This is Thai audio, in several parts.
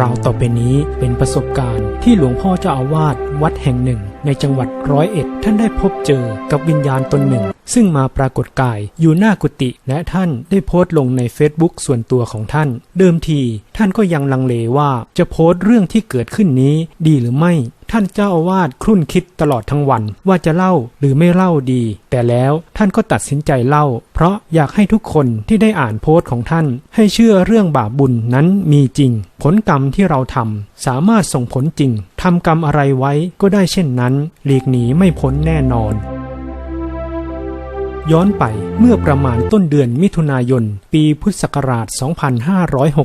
ราวต่อไปนี้เป็นประสบการณ์ที่หลวงพ่อเจ้าอาวาสวัดแห่งหนึ่ง ในจังหวัดร้อยเอ็ดท่านได้พบเจอกับวิญญาณตนหนึ่ง ซึ่งมาปรากฏกายอยู่หน้ากุฏิและท่านได้โพสต์ลงใน Facebook ส่วนตัวของท่าน เดิมทีท่านก็ยังลังเลว่าจะโพสต์เรื่องที่เกิดขึ้นนี้ดีหรือไม่ ท่านเจ้าอาวาสครุ่นคิดตลอดทั้งวัน ว่าจะเล่าหรือไม่เล่าดี แต่แล้วท่านก็ตัดสินใจเล่า เพราะอยากให้ทุกคนที่ได้อ่านโพสต์ของท่าน ให้เชื่อเรื่องบาปบุญนั้นมีจริง ผลกรรมที่เราทำสามารถส่งผลจริงทำกรรมอะไรไว้ก็ได้เช่นนั้น หลีกหนีไม่พ้นแน่นอนย้อนไปเมื่อประมาณต้นเดือนมิถุนายน ปีพุทธศักราช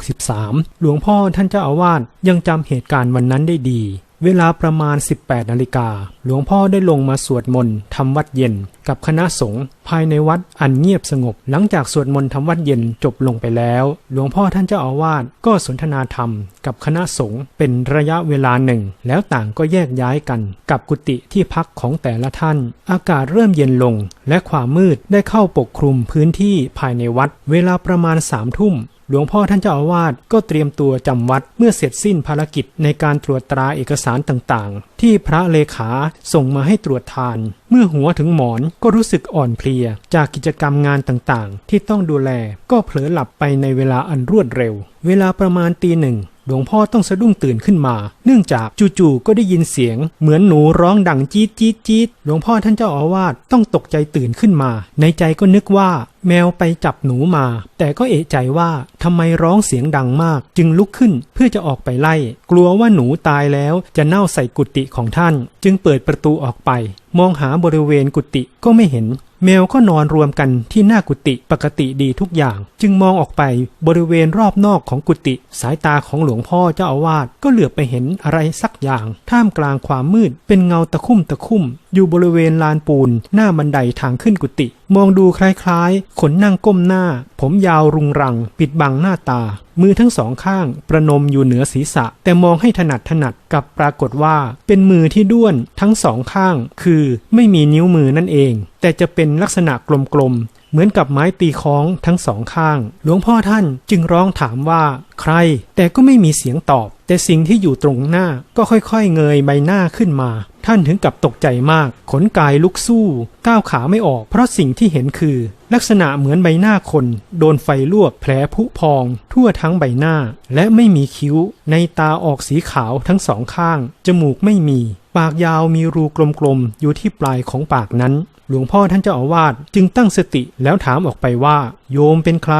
2563 หลวงพ่อท่านเจ้าอาวาสยังจำเหตุการณ์วันนั้นได้ดี เวลาประมาณ 18นาฬิกาหลวงพ่อได้ลงมาสวดมนต์ทำวัดเย็น กับคณะสงฆ์ภายในวัดอันเงียบสงบ หลังจากสวดมนต์ทำวัดเย็นจบลงไปแล้ว หลวงพ่อท่านเจ้าอาวาสก็สนทนาธรรม กับคณะสงฆ์เป็นระยะเวลาหนึ่ง แล้วต่างก็แยกย้ายกัน กับกุฏิที่พักของแต่ละท่าน อากาศเริ่มเย็นลง และความมืดได้เข้าปกคลุมพื้นที่ภายในวัด เวลาประมาณสามทุ่ม หลวงพ่อท่านเจ้าอาวาสก็เตรียมตัวจำวัดเมื่อเสร็จสิ้นภารกิจในการตรวจตราเอกสารต่างๆ ที่พระเลขาส่งมาให้ตรวจทาน เมื่อหัวถึงหมอนก็รู้สึกอ่อนเพลีย จากกิจกรรมงานต่างๆ ที่ต้องดูแลก็เผลอหลับไปในเวลาอันรวดเร็ว เวลาประมาณตีหนึ่ง หลวงพ่อต้องสะดุ้งตื่นขึ้นมา เนื่องจากจู่ๆก็ได้ยินเสียง เหมือนหนูร้องดังจี๊ดจี๊ดจี๊ดหลวงพ่อท่านเจ้าอาวาสต้องตกใจตื่นขึ้นมา ในใจก็นึกว่า แมวไปจับหนูมา แต่ก็เอะใจว่าทำไมร้องเสียงดังมาก จึงลุกขึ้นเพื่อจะออกไปไล่ กลัวว่าหนูตายแล้วจะเน่าใส่กุฏิของท่าน จึงเปิดประตูออกไป มองหาบริเวณกุฏิก็ไม่เห็น แมวก็นอนรวมกันที่หน้ากุฏิปกติดีทุกอย่าง จึงมองออกไปบริเวณรอบนอกของกุฏิสายตาของหลวงพ่อเจ้าอาวาสก็เหลือบไปเห็นอะไรสักอย่าง ท่ามกลางความมืดเป็นเงาตะคุ่มตะคุ่ม อยู่บริเวณลานปูน หน้าบันไดทางขึ้นกุฏิมองดูคล้ายๆ ขนนั่งก้มหน้า ผมยาวรุงรัง ปิดบังหน้าตา มือทั้งสองข้าง ประนมอยู่เหนือศีรษะ แต่มองให้ถนัดถนัดกับปรากฏว่า เป็นมือที่ด้วนทั้งสองข้าง คือไม่มีนิ้วมือนั่นเอง แต่จะเป็นลักษณะกลมๆเหมือนกับไม้ตีคล้องทั้งสองข้าง หลวงพ่อท่านจึงร้องถามว่า ใคร แต่ก็ไม่มีเสียงตอบ แต่สิ่งที่อยู่ตรงหน้าก็ค่อยๆ เงยใบหน้าขึ้นมา ท่านถึงกับตกใจมาก ขนกายลุกสู้ ก้าวขาไม่ออก เพราะสิ่งที่เห็นคือ ลักษณะเหมือนใบหน้าคน โดนไฟลวกแผลผุพอง ทั่วทั้งใบหน้า และไม่มีคิ้ว ในตาออกสีขาวทั้งสองข้าง จมูกไม่มี ปากยาวมีรูกลมๆอยู่ที่ปลายของปากนั้น หลวงพ่อท่านเจ้าอาวาสจึงตั้งสติแล้วถามออกไปว่า โยมเป็นใคร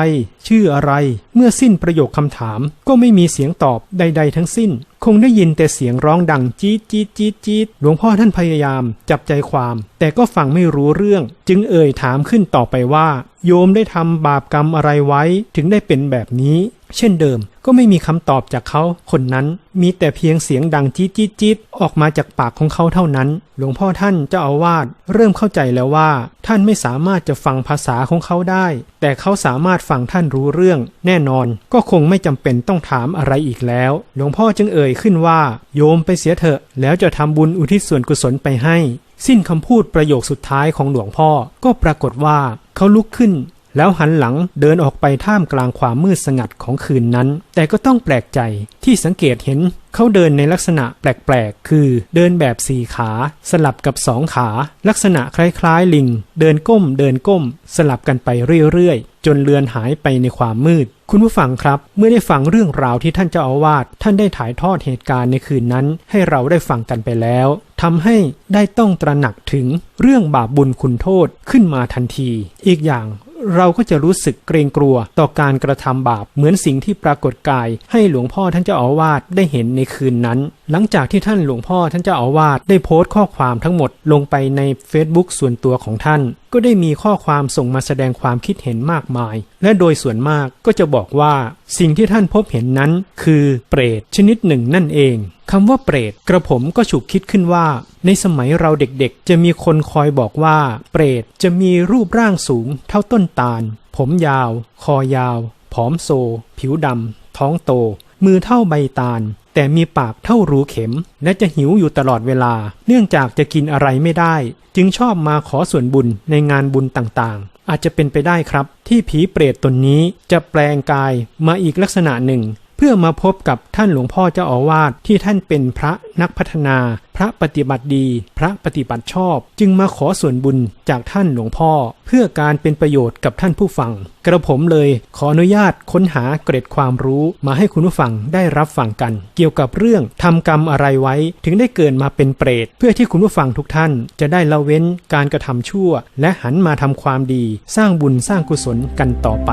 ชื่ออะไร เมื่อสิ้นประโยคคำถาม ก็ไม่มีเสียงตอบใด ๆ ทั้งสิ้น คงได้ยินแต่เสียงร้องดังจี๊ดจี๊ดจี๊ดจี๊ดหลวงพ่อท่านพยายามจับใจความ แต่ก็ฟังไม่รู้เรื่อง จึงเอ่ยถามขึ้นต่อไปว่า โยมได้ทำบาปกรรมอะไรไว้ถึงได้เป็นแบบนี้ เช่นเดิมก็ไม่มีคำตอบจากเขาคนนั้นมีแต่เพียงเสียงดังจี๊ดจี๊ดจี๊ดออกมาจากปากของเขาเท่านั้น หลวงพ่อท่านเจ้าอาวาสเริ่มเข้าใจแล้วว่า ท่านไม่สามารถจะฟังภาษาของเขาได้ แต่เขาสามารถฟังท่านรู้เรื่อง แน่นอนก็คงไม่จำเป็นต้องถามอะไรอีกแล้ว หลวงพ่อจึงเอ่ยขึ้นว่า โยมไปเสียเถอะ แล้วจะทำบุญอุทิศส่วนกุศลไปให้ สิ้นคำพูดประโยคสุดท้ายของหลวงพ่อก็ปรากฏว่าเขาลุกขึ้น แล้วหันหลังเดินออกไปท่ามกลางความมืดสงัดของคืนนั้น แต่ก็ต้องแปลกใจที่สังเกตเห็นเขาเดินในลักษณะแปลกๆ คือเดินแบบสี่ขา สลับกับสองขา ลักษณะคล้ายๆ ลิง เดินก้มเดินก้ม สลับกันไปเรื่อยๆ จนเลือนหายไปในความมืด คุณผู้ฟังครับ เมื่อได้ฟังเรื่องราวที่ท่านเจ้าอาวาสท่านได้ถ่ายทอดเหตุการณ์ในคืนนั้น ให้เราได้ฟังกันไปแล้วทำให้ได้ต้องตระหนักถึงเรื่องบาปบุญคุณโทษขึ้นมาทันที อีกอย่าง เราก็จะรู้สึกเกรงกลัวต่อการกระทำบาปเหมือนสิ่งที่ปรากฏกายให้หลวงพ่อท่านเจ้าอาวาสได้เห็นในคืนนั้น หลังจากที่ท่านหลวงพ่อท่านเจ้าอาวาสได้โพสต์ข้อความทั้งหมดลงไปใน Facebook ส่วนตัวของท่าน ก็ได้มีข้อความส่งมาแสดงความคิดเห็นมากมาย และโดยส่วนมากก็จะบอกว่า สิ่งที่ท่านพบเห็นนั้น คือเปรตชนิดหนึ่งนั่นเองคำว่าเปรตกระผมก็ฉุกคิดขึ้นว่า ในสมัยเราเด็กๆ จะมีคนคอยบอกว่า เปรตจะมีรูปร่างสูง เท่าต้นตาล ผมยาว คอยาว ผอมโซ ผิวดำท้องโต มือเท่าใบตาล แต่มีปากเท่ารูเข็ม และจะหิวอยู่ตลอดเวลา เนื่องจากจะกินอะไรไม่ได้ จึงชอบมาขอส่วนบุญในงานบุญต่างๆ อาจจะเป็นไปได้ครับ ที่ผีเปรตตนนี้จะแปลงกายมาอีกลักษณะหนึ่ง เพื่อมาพบกับท่านหลวงพ่อเจ้าอาวาสที่ท่านเป็นพระนักพัฒนา พระปฏิบัติดี พระปฏิบัติชอบ จึงมาขอส่วนบุญจากท่านหลวงพ่อ เพื่อการเป็นประโยชน์กับท่านผู้ฟัง กระผมเลยขออนุญาตค้นหาเกร็ดความรู้มาให้คุณผู้ฟังได้รับฟังกัน เกี่ยวกับเรื่องทำกรรมอะไรไว้ถึงได้เกิดมาเป็นเปรต เพื่อที่คุณผู้ฟังทุกท่าน จะได้ละเว้นการกระทำชั่ว และหันมาทำความดี สร้างบุญสร้างกุศลกันต่อไป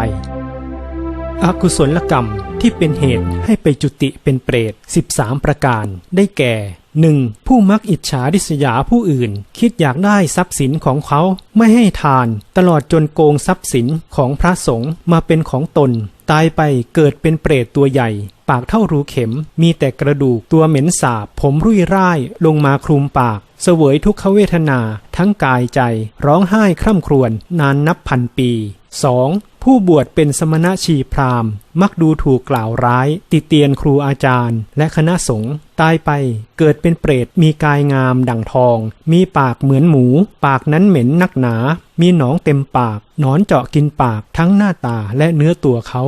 อกุศลกรรมที่เป็นเหตุให้ไปจุติเป็นเปรต 13 ประการ ได้แก่ 1. ผู้มักอิจฉาริษยาผู้อื่น คิดอยากได้ทรัพย์สินของเขาไม่ให้ทาน ตลอดจนโกงทรัพย์สินของพระสงฆ์มาเป็นของตน ตายไปเกิดเป็นเปรตตัวใหญ่ ปากเท่ารูเข็ม มีแต่กระดูกตัวเหม็นสาบ ผมรุ่ยร่ายลงมาคลุมปาก เสวยทุกขเวทนา ทั้งกายใจ ร้องไห้คร่ำครวญนานนับพันปี 2. ผู้บวชเป็นสมณะชีพราหมณ์ มักดูถูกกล่าวร้าย ติเตียนครูอาจารย์ และคณะสงฆ์ตายไป เกิดเป็นเปรตมีกายงามดั่งทอง มีปากเหมือนหมู ปากนั้นเหม็นนักหนา มีหนองเต็มปาก หนอนเจาะกินปากทั้งหน้าตาและเนื้อตัวเขา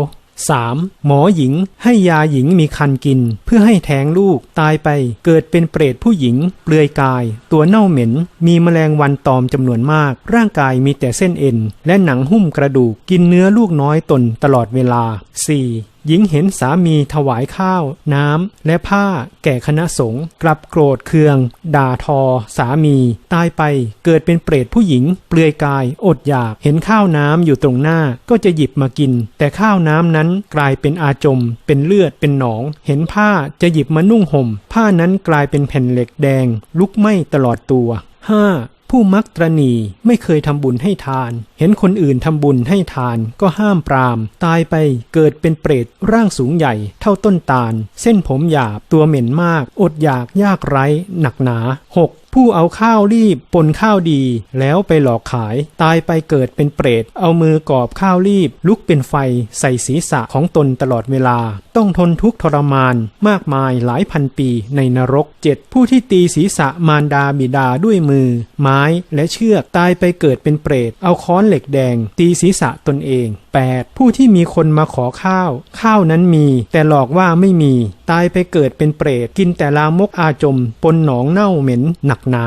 3. หมอหญิงให้ยาหญิงมีคันกิน เพื่อให้แท้งลูกตายไปเกิดเป็นเปรตผู้หญิง เปลือยกาย ตัวเน่าเหม็น มีแมลงวันตอมจำนวนมาก ร่างกายมีแต่เส้นเอ็น และหนังหุ้มกระดูกกินเนื้อลูกน้อยตนตลอดเวลา 4. หญิงเห็นสามีถวายข้าว น้ำ และผ้า แก่คณะสงฆ์กลับโกรธเคือง ด่าทอ สามี ตายไปเกิดเป็นเปรตผู้หญิง เปลือยกาย อดอยาก เห็นข้าวน้ำอยู่ตรงหน้าก็จะหยิบมากิน แต่ข้าวน้ำนั้นกลายเป็นอาจม เป็นเลือดเป็นหนอง เห็นผ้าจะหยิบมานุ่งห่ม ผ้านั้นกลายเป็นแผ่นเหล็กแดง ลุกไหม้ตลอดตัว 5. ผู้มักตรณีไม่เคยทำบุญให้ทาน เห็นคนอื่นทำบุญให้ทานก็ห้ามปราม ตายไปเกิดเป็นเปรตร่างสูงใหญ่เท่าต้นตาล เส้นผมหยาบตัวเหม็นมาก อดอยากยากไร้ หนักหนา 6. ผู้เอาข้าวรีบปนข้าวดีแล้วไปหลอกขาย ตายไปเกิดเป็นเปรต เอามือกอบข้าวรีบ ลุกเป็นไฟใส่ศีรษะของตนตลอดเวลา ต้องทนทุกข์ทรมาน มากมายหลายพันปีในนรก 7. ผู้ที่ตีศีรษะมารดาบิดาด้วยมือ ไม้และเชือกตายไปเกิดเป็นเปรต เอาค้อนเหล็กแดง ตีศีรษะตนเอง 8. ผู้ที่มีคนมาขอข้าว ข้าวนั้นมี แต่หลอกว่าไม่มี ตายไปเกิดเป็นเปรต กินแต่ลามกอาจม ปนหนองเน่าเหม็นหนักหนา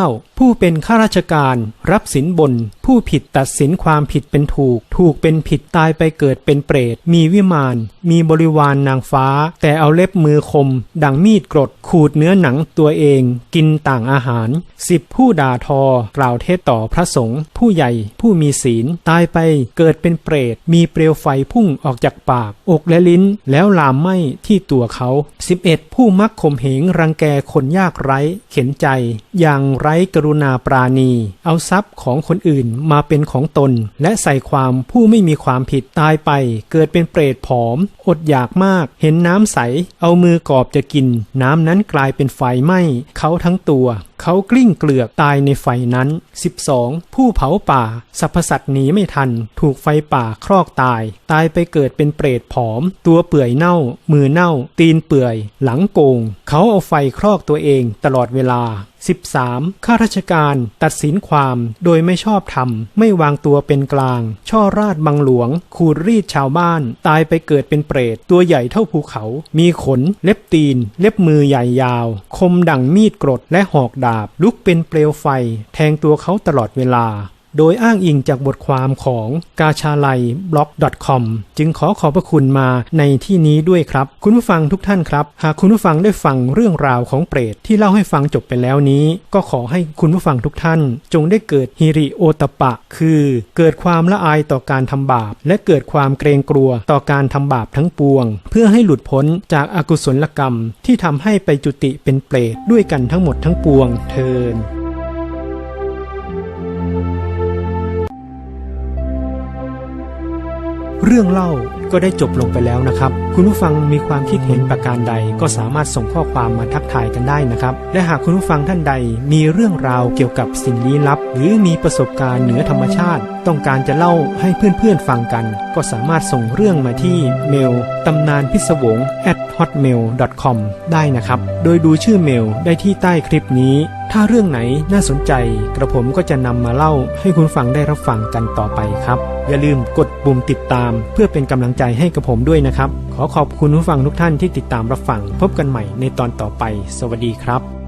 9. ผู้เป็นข้าราชการรับสินบนผู้ผิดตัดสินความผิดเป็นถูก ถูกเป็นผิดตายไปเกิดเป็นเปรต มีวิมาน มีบริวารนนางฟ้า แต่เอาเล็บมือคม ดังมีดกรด ขูดเนื้อหนังตัวเอง กินต่างอาหาร 10. ผู้ด่าทอ กล่าวเทศต่อพระสงฆ์ผู้ใหญ่ ผู้มีศีล ตายไปเกิดเป็นเปรต มีเปลวไฟพุ่งออกจากปาก อกและลิ้น แล้วลามไหม้ที่ตัวเขา 11. ผู้มักข่มเหงรังแกคนยากไร้ เข็นใจ อย่างไร้กรุณาปราณี เอาทรัพย์ของคนอื่นมาเป็นของตน และใส่ความผู้ไม่มีความผิดตายไป เกิดเป็นเปรตผอม อดอยากมาก เห็นน้ำใส เอามือกอบจะกิน น้ำนั้นกลายเป็นไฟไหม้เขาทั้งตัวเขากลิ้งเกลือกตายในไฟนั้น 12. ผู้เผาป่าสรรพสัตว์หนีไม่ทัน ถูกไฟป่าครอกตาย ตายไปเกิดเป็นเปรตผอม ตัวเปื่อยเน่า มือเน่า ตีนเปื่อย หลังโกง เขาเอาไฟครอกตัวเองตลอดเวลา 13. ข้าราชการตัดสินความโดยไม่ชอบธรรมไม่วางตัวเป็นกลาง ช่อราดบังหลวง ขูดรีดชาวบ้าน ตายไปเกิดเป็นเปรต ตัวใหญ่เท่าภูเขา มีขน เล็บตีน เล็บมือใหญ่ยาว คมดั่งมีดกรดและหอกดาบ ลุกเป็นเปลวไฟ แทงตัวเขาตลอดเวลา โดยอ้างอิงจากบทความของกาชาไลบล็อก .com จึงขอขอบพระคุณมาในที่นี้ด้วยครับ คุณผู้ฟังทุกท่านครับ หากคุณผู้ฟังได้ฟังเรื่องราวของเปรตที่เล่าให้ฟังจบไปแล้วนี้ ก็ขอให้คุณผู้ฟังทุกท่าน จงได้เกิดฮิริโอตปะ คือ เกิดความละอายต่อการทำบาป และเกิดความเกรงกลัวต่อการทำบาปทั้งปวง เพื่อให้หลุดพ้นจากอากุศลกรรมที่ทำให้ไปจุติเป็นเปรตด้วยกันทั้งหมดทั้งปวงเทิน เรื่องเล่าก็ได้จบลงไปแล้วนะครับ คุณผู้ฟังมีความคิดเห็นประการใดก็สามารถส่งข้อความมาทักทายกันได้นะครับ และหากคุณผู้ฟังท่านใดมีเรื่องราวเกี่ยวกับสิ่งลี้ลับ หรือมีประสบการณ์เหนือธรรมชาติ ต้องการจะเล่าให้เพื่อนๆฟังกัน ก็สามารถส่งเรื่องมาที่เมลตำนานพิศวง at hotmail com ได้นะครับ โดยดูชื่อเมลได้ที่ใต้คลิปนี้ ถ้าเรื่องไหนน่าสนใจกระผมก็จะนำมาเล่าให้คุณฟังได้รับฟังกันต่อไปครับ อย่าลืมกดปุ่มติดตาม เพื่อเป็นกำลังใจให้กระผมด้วยนะครับ ขอขอบคุณผู้ฟังทุกท่านที่ติดตามรับฟัง พบกันใหม่ในตอนต่อไป สวัสดีครับ